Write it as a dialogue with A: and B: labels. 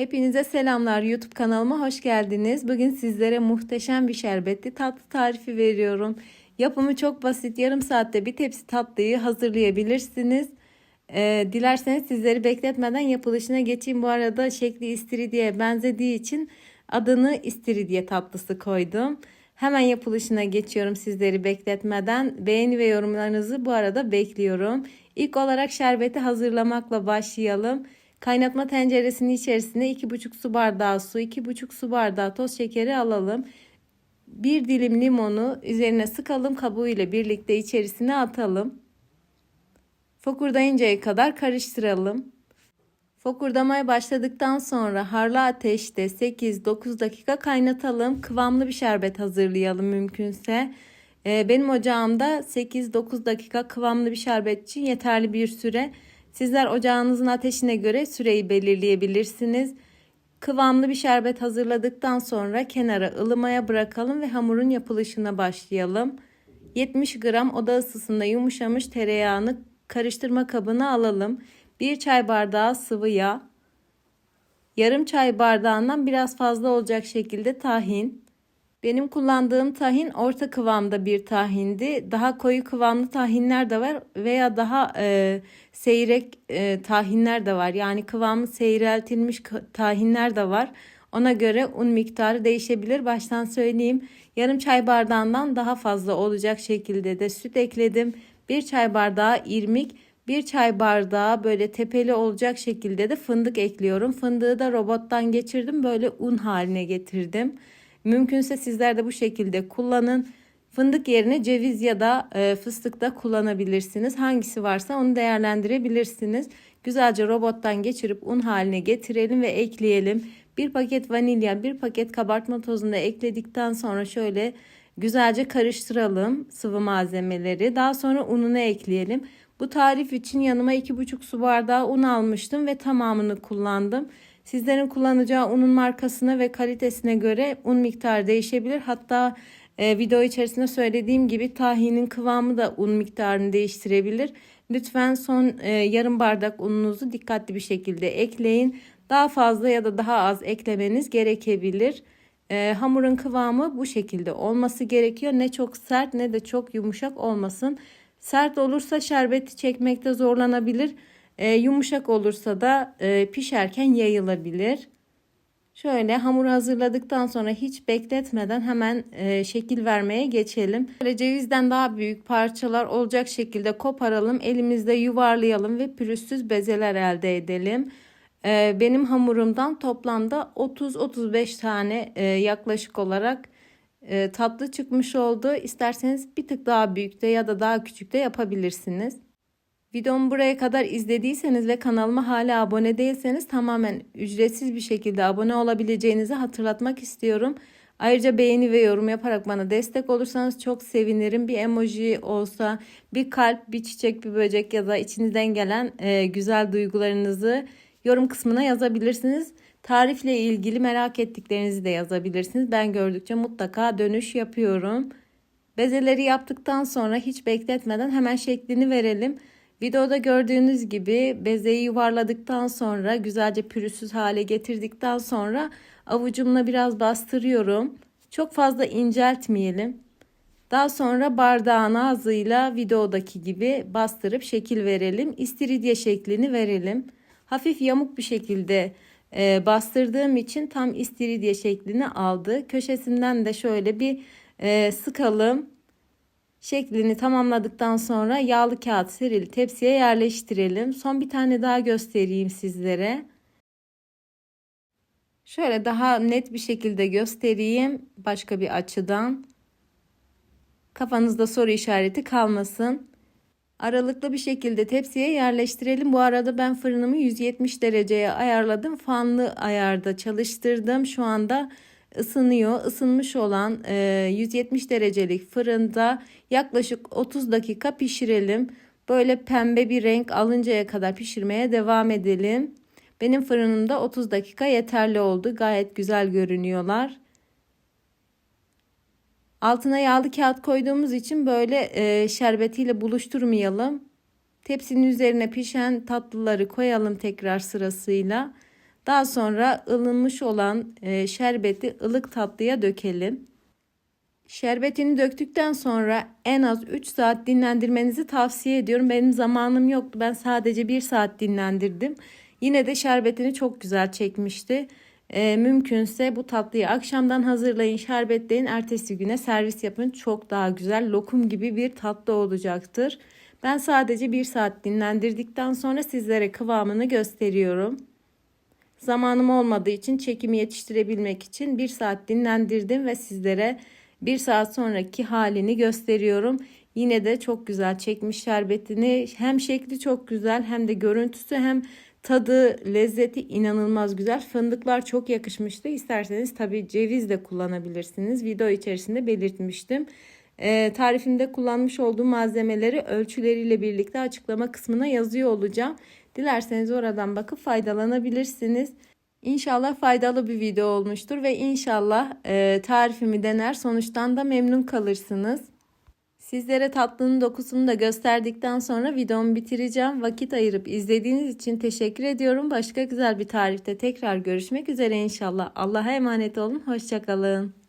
A: Hepinize selamlar. YouTube kanalıma hoş geldiniz. Bugün sizlere muhteşem bir şerbetli tatlı tarifi veriyorum. Yapımı çok basit. Yarım saatte bir tepsi tatlıyı hazırlayabilirsiniz. Ee, dilerseniz sizleri bekletmeden yapılışına geçeyim. Bu arada şekli istiridye benzediği için adını istiridye tatlısı koydum. Hemen yapılışına geçiyorum sizleri bekletmeden. Beğeni ve yorumlarınızı bu arada bekliyorum. İlk olarak şerbeti hazırlamakla başlayalım. Kaynatma tenceresinin içerisine 2,5 su bardağı su, 2,5 su bardağı toz şekeri alalım. Bir dilim limonu üzerine sıkalım kabuğu ile birlikte içerisine atalım. Fokurdayıncaya kadar karıştıralım. Fokurdamaya başladıktan sonra harlı ateşte 8-9 dakika kaynatalım. Kıvamlı bir şerbet hazırlayalım mümkünse. Ee, benim ocağımda 8-9 dakika kıvamlı bir şerbet için yeterli bir süre. Sizler ocağınızın ateşine göre süreyi belirleyebilirsiniz. Kıvamlı bir şerbet hazırladıktan sonra kenara ılımaya bırakalım ve hamurun yapılışına başlayalım. 70 gram oda ısısında yumuşamış tereyağını karıştırma kabına alalım. 1 çay bardağı sıvı yağ, yarım çay bardağından biraz fazla olacak şekilde tahin, benim kullandığım tahin orta kıvamda bir tahindi. Daha koyu kıvamlı tahinler de var veya daha e, seyrek e, tahinler de var. Yani kıvamı seyreltilmiş tahinler de var. Ona göre un miktarı değişebilir. Baştan söyleyeyim. Yarım çay bardağından daha fazla olacak şekilde de süt ekledim. Bir çay bardağı irmik, bir çay bardağı böyle tepeli olacak şekilde de fındık ekliyorum. Fındığı da robottan geçirdim. Böyle un haline getirdim. Mümkünse sizler de bu şekilde kullanın. Fındık yerine ceviz ya da e, fıstık da kullanabilirsiniz. Hangisi varsa onu değerlendirebilirsiniz. Güzelce robottan geçirip un haline getirelim ve ekleyelim. Bir paket vanilya, bir paket kabartma tozunu da ekledikten sonra şöyle güzelce karıştıralım sıvı malzemeleri. Daha sonra ununu ekleyelim. Bu tarif için yanıma 2,5 su bardağı un almıştım ve tamamını kullandım. Sizlerin kullanacağı unun markasına ve kalitesine göre un miktarı değişebilir. Hatta e, video içerisinde söylediğim gibi tahinin kıvamı da un miktarını değiştirebilir. Lütfen son e, yarım bardak ununuzu dikkatli bir şekilde ekleyin. Daha fazla ya da daha az eklemeniz gerekebilir. E, hamurun kıvamı bu şekilde olması gerekiyor. Ne çok sert ne de çok yumuşak olmasın. Sert olursa şerbeti çekmekte zorlanabilir. E, yumuşak olursa da e, pişerken yayılabilir. Şöyle hamur hazırladıktan sonra hiç bekletmeden hemen e, şekil vermeye geçelim. Böyle cevizden daha büyük parçalar olacak şekilde koparalım. Elimizde yuvarlayalım ve pürüzsüz bezeler elde edelim. E, benim hamurumdan toplamda 30-35 tane e, yaklaşık olarak e, tatlı çıkmış oldu. İsterseniz bir tık daha büyükte ya da daha küçükte yapabilirsiniz. Videomu buraya kadar izlediyseniz ve kanalıma hala abone değilseniz tamamen ücretsiz bir şekilde abone olabileceğinizi hatırlatmak istiyorum. Ayrıca beğeni ve yorum yaparak bana destek olursanız çok sevinirim. Bir emoji olsa, bir kalp, bir çiçek, bir böcek ya da içinizden gelen e, güzel duygularınızı yorum kısmına yazabilirsiniz. Tarifle ilgili merak ettiklerinizi de yazabilirsiniz. Ben gördükçe mutlaka dönüş yapıyorum. Bezeleri yaptıktan sonra hiç bekletmeden hemen şeklini verelim. Videoda gördüğünüz gibi bezeyi yuvarladıktan sonra güzelce pürüzsüz hale getirdikten sonra avucumla biraz bastırıyorum. Çok fazla inceltmeyelim. Daha sonra bardağın ağzıyla videodaki gibi bastırıp şekil verelim. İstiridye şeklini verelim. Hafif yamuk bir şekilde e, bastırdığım için tam istiridye şeklini aldı. Köşesinden de şöyle bir e, sıkalım. Şeklini tamamladıktan sonra yağlı kağıt serili tepsiye yerleştirelim. Son bir tane daha göstereyim sizlere. Şöyle daha net bir şekilde göstereyim başka bir açıdan. Kafanızda soru işareti kalmasın. Aralıklı bir şekilde tepsiye yerleştirelim. Bu arada ben fırınımı 170 dereceye ayarladım. Fanlı ayarda çalıştırdım. Şu anda ısınıyor. Isınmış olan 170 e, derecelik fırında yaklaşık 30 dakika pişirelim. Böyle pembe bir renk alıncaya kadar pişirmeye devam edelim. Benim fırınımda 30 dakika yeterli oldu. Gayet güzel görünüyorlar. Altına yağlı kağıt koyduğumuz için böyle e, şerbetiyle buluşturmayalım. Tepsinin üzerine pişen tatlıları koyalım tekrar sırasıyla. Daha sonra ılınmış olan e, şerbeti ılık tatlıya dökelim. Şerbetini döktükten sonra en az 3 saat dinlendirmenizi tavsiye ediyorum. Benim zamanım yoktu. Ben sadece 1 saat dinlendirdim. Yine de şerbetini çok güzel çekmişti. E, mümkünse bu tatlıyı akşamdan hazırlayın, şerbetleyin, ertesi güne servis yapın. Çok daha güzel, lokum gibi bir tatlı olacaktır. Ben sadece 1 saat dinlendirdikten sonra sizlere kıvamını gösteriyorum. Zamanım olmadığı için çekimi yetiştirebilmek için 1 saat dinlendirdim ve sizlere 1 saat sonraki halini gösteriyorum. Yine de çok güzel çekmiş şerbetini. Hem şekli çok güzel hem de görüntüsü hem tadı, lezzeti inanılmaz güzel. Fındıklar çok yakışmıştı. İsterseniz tabii ceviz de kullanabilirsiniz. Video içerisinde belirtmiştim. Ee, tarifimde kullanmış olduğum malzemeleri ölçüleriyle birlikte açıklama kısmına yazıyor olacağım. Dilerseniz oradan bakıp faydalanabilirsiniz. İnşallah faydalı bir video olmuştur ve inşallah e, tarifimi dener sonuçtan da memnun kalırsınız. Sizlere tatlının dokusunu da gösterdikten sonra videomu bitireceğim. Vakit ayırıp izlediğiniz için teşekkür ediyorum. Başka güzel bir tarifte tekrar görüşmek üzere inşallah. Allah'a emanet olun. Hoşçakalın.